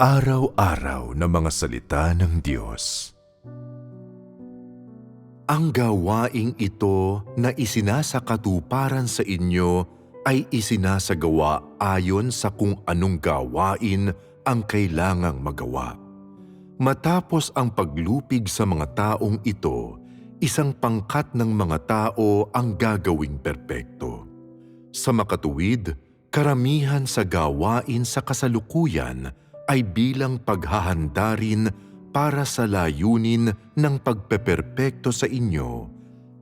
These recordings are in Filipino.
Araw-araw na mga salita ng Diyos. Ang gawaing ito na isinasakatuparan sa inyo ay isinasagawa ayon sa kung anong gawain ang kailangang magawa. Matapos ang paglupig sa mga taong ito, isang pangkat ng mga tao ang gagawing perpekto. Sa makatuwid, karamihan sa gawain sa kasalukuyan ay bilang paghahanda rin para sa layunin ng pagpeperpekto sa inyo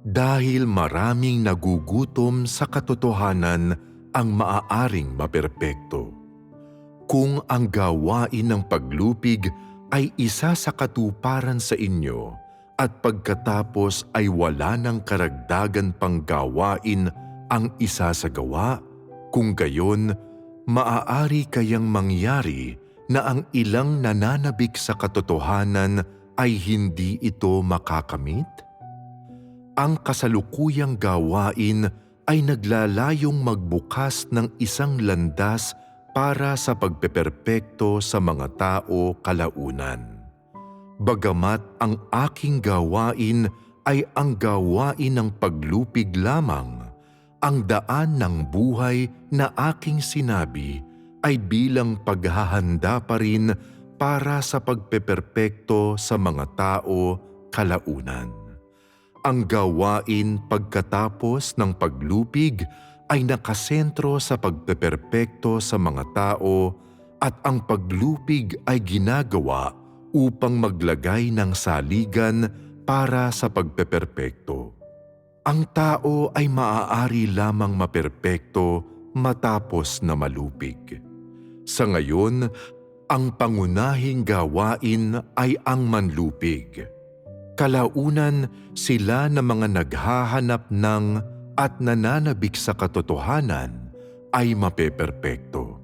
dahil maraming nagugutom sa katotohanan ang maaaring maperpekto. Kung ang gawain ng paglupig ay isa sa katuparan sa inyo at pagkatapos ay wala ng karagdagan pang gawain ang isa sa gawa, kung gayon, maaari kayang mangyari na ang ilang nananabik sa katotohanan ay hindi ito makakamit? Ang kasalukuyang gawain ay naglalayong magbukas ng isang landas para sa pagpeperpekto sa mga tao kalaunan. Bagamat ang aking gawain ay ang gawain ng paglupig lamang, ang daan ng buhay na aking sinabi ay bilang paghahanda pa rin para sa pagpeperpekto sa mga tao kalaunan. Ang gawain pagkatapos ng paglupig ay nakasentro sa pagpeperpekto sa mga tao at ang paglupig ay ginagawa upang maglagay ng saligan para sa pagpeperpekto. Ang tao ay maaari lamang maperpekto matapos na malupig. Sa ngayon, ang pangunahing gawain ay ang manlupig. Kalaunan sila na mga naghahanap ng at nananabik sa katotohanan ay mapeperpekto.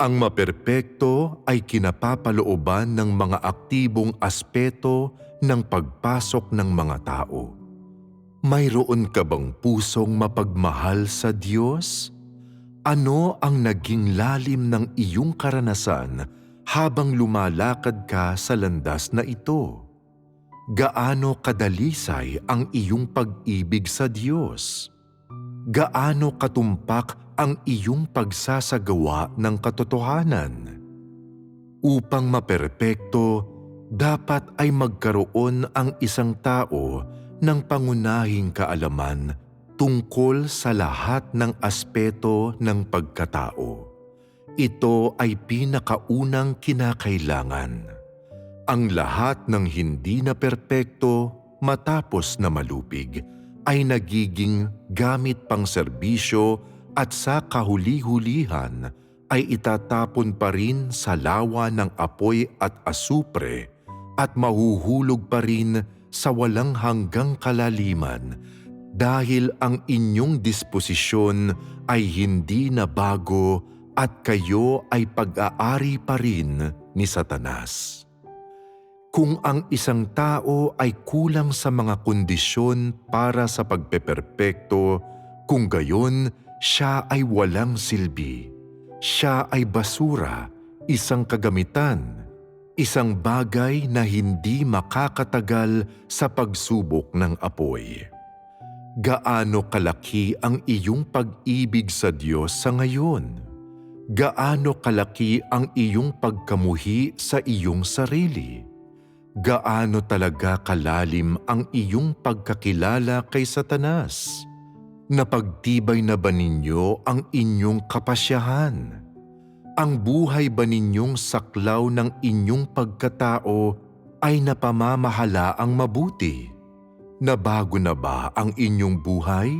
Ang maperpekto ay kinapapalooban ng mga aktibong aspeto ng pagpasok ng mga tao. Mayroon ka bang pusong mapagmahal sa Diyos? Ano ang naging lalim ng iyong karanasan habang lumalakad ka sa landas na ito? Gaano kadalisay ang iyong pag-ibig sa Diyos? Gaano katumpak ang iyong pagsasagawa ng katotohanan? Upang maperpekto, dapat ay magkaroon ang isang tao ng pangunahing kaalaman tungkol sa lahat ng aspeto ng pagkatao. Ito ay pinakaunang kinakailangan. Ang lahat ng hindi na perpekto matapos na malupig ay nagiging gamit pang serbisyo at sa kahuli-hulihan ay itatapon pa rin sa lawa ng apoy at asupre at mahuhulog pa rin sa walang hanggang kalaliman dahil ang inyong disposisyon ay hindi na bago at kayo ay pag-aari pa rin ni Satanas. Kung ang isang tao ay kulang sa mga kondisyon para sa pagpeperpekto, kung gayon siya ay walang silbi. Siya ay basura, isang kagamitan, isang bagay na hindi makakatagal sa pagsubok ng apoy gaano kalaki ang iyong pag-ibig sa Diyos sa ngayon? Gaano kalaki ang iyong pagkamuhi sa iyong sarili? Gaano talaga kalalim ang iyong pagkakilala kay Satanas? Napagtibay na ba ninyo ang inyong kapasyahan? Ang buhay ba ninyong saklaw ng inyong pagkatao ay napamamahala ang mabuti? Nabago na ba ang inyong buhay?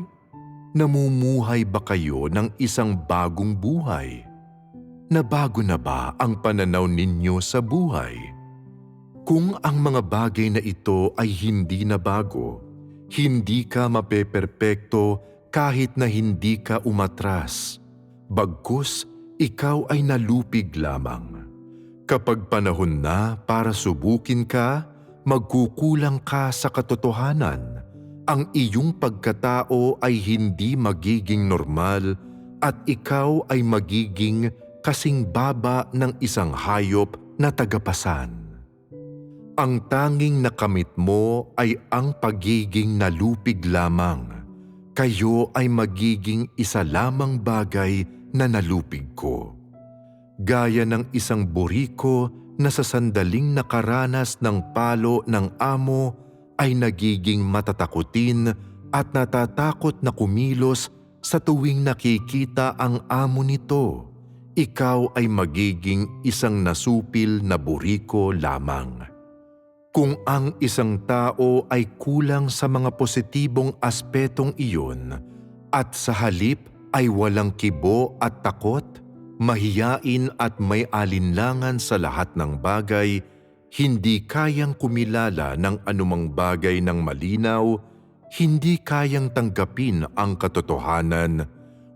Namumuhay ba kayo ng isang bagong buhay? Nabago na ba ang pananaw ninyo sa buhay? Kung ang mga bagay na ito ay hindi na bago, hindi ka mapeperpekto kahit na hindi ka umatras. Bagkus, ikaw ay nalupig lamang. Kapag panahon na para subukin ka, magkukulang ka sa katotohanan. Ang iyong pagkatao ay hindi magiging normal at ikaw ay magiging kasing baba ng isang hayop na tagapasan. Ang tanging nakamit mo ay ang pagiging nalupig lamang. Kayo ay magiging isa lamang bagay na nalupig ko. Gaya ng isang buriko na sa sandaling nakaranas ng palo ng amo ay nagiging matatakutin at natatakot na kumilos sa tuwing nakikita ang amo nito. Ikaw ay magiging isang nasupil na buriko lamang. Kung ang isang tao ay kulang sa mga positibong aspetong iyon at sa halip ay walang kibo at takot, mahiyain at may alinlangan sa lahat ng bagay, hindi kayang kumilala ng anumang bagay ng malinaw, hindi kayang tanggapin ang katotohanan,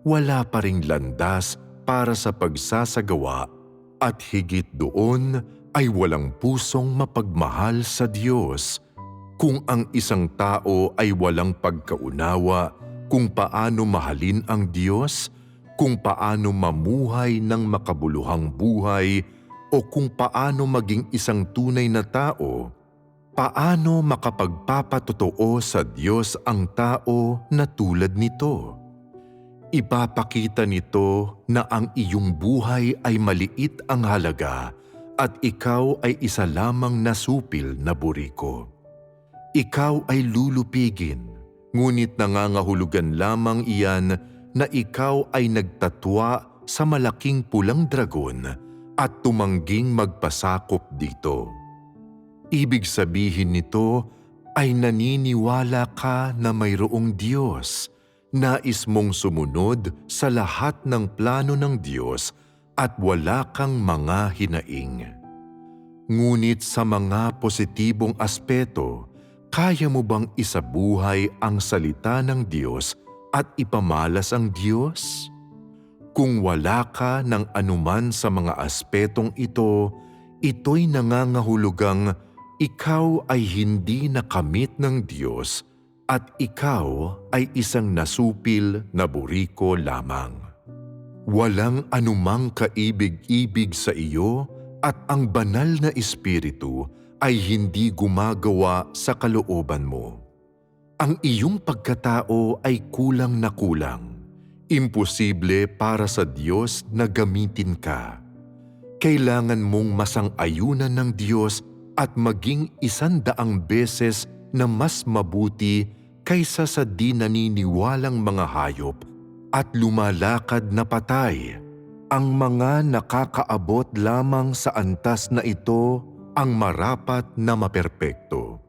wala pa ring landas para sa pagsasagawa at higit doon ay walang pusong mapagmahal sa Diyos. Kung ang isang tao ay walang pagkaunawa kung paano mahalin ang Diyos, kung paano mamuhay ng makabuluhang buhay, o kung paano maging isang tunay na tao, paano makapagpapatotoo sa Diyos ang tao na tulad nito? Ipapakita nito na ang iyong buhay ay maliit ang halaga at ikaw ay isa lamang nasupil na buriko. Ikaw ay lulupigin, ngunit nangangahulugan lamang iyan na ikaw ay nagtatwa sa malaking pulang dragon at tumangging magpasakop dito. Ibig sabihin nito ay naniniwala ka na mayroong Diyos, nais mong sumunod sa lahat ng plano ng Diyos at wala kang mga hinaing. Ngunit sa mga positibong aspeto, kaya mo bang isabuhay ang salita ng Diyos at ipamalas ang Diyos? Kung wala ka ng anuman sa mga aspetong ito, ito'y nangangahulugang ikaw ay hindi nakamit ng Diyos at ikaw ay isang nasupil na buriko lamang. Walang anumang kaibig-ibig sa iyo at ang banal na espiritu ay hindi gumagawa sa kalooban mo. Ang iyong pagkatao ay kulang na kulang. Imposible para sa Diyos na gamitin ka. Kailangan mong masang-ayunan ng Diyos at maging isandaang beses na mas mabuti kaysa sa di naniniwalang mga hayop at lumalakad na patay. Ang mga nakakaabot lamang sa antas na ito ang marapat na maperpekto.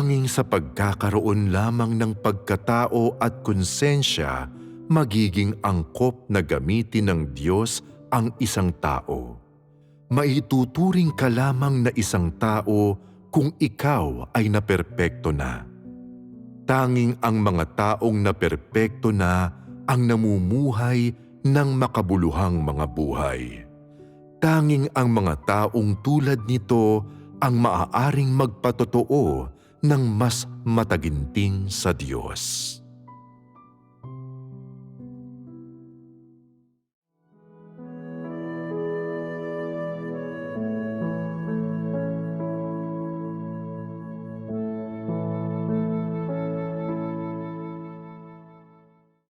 Tanging sa pagkakaroon lamang ng pagkatao at konsensya, magiging angkop na gamitin ng Diyos ang isang tao. Maituturing ka lamang na isang tao kung ikaw ay naperpekto na. Tanging ang mga taong naperpekto na ang namumuhay ng makabuluhang mga buhay. Tanging ang mga taong tulad nito ang maaaring magpatotoo ng mas mataginting sa Diyos.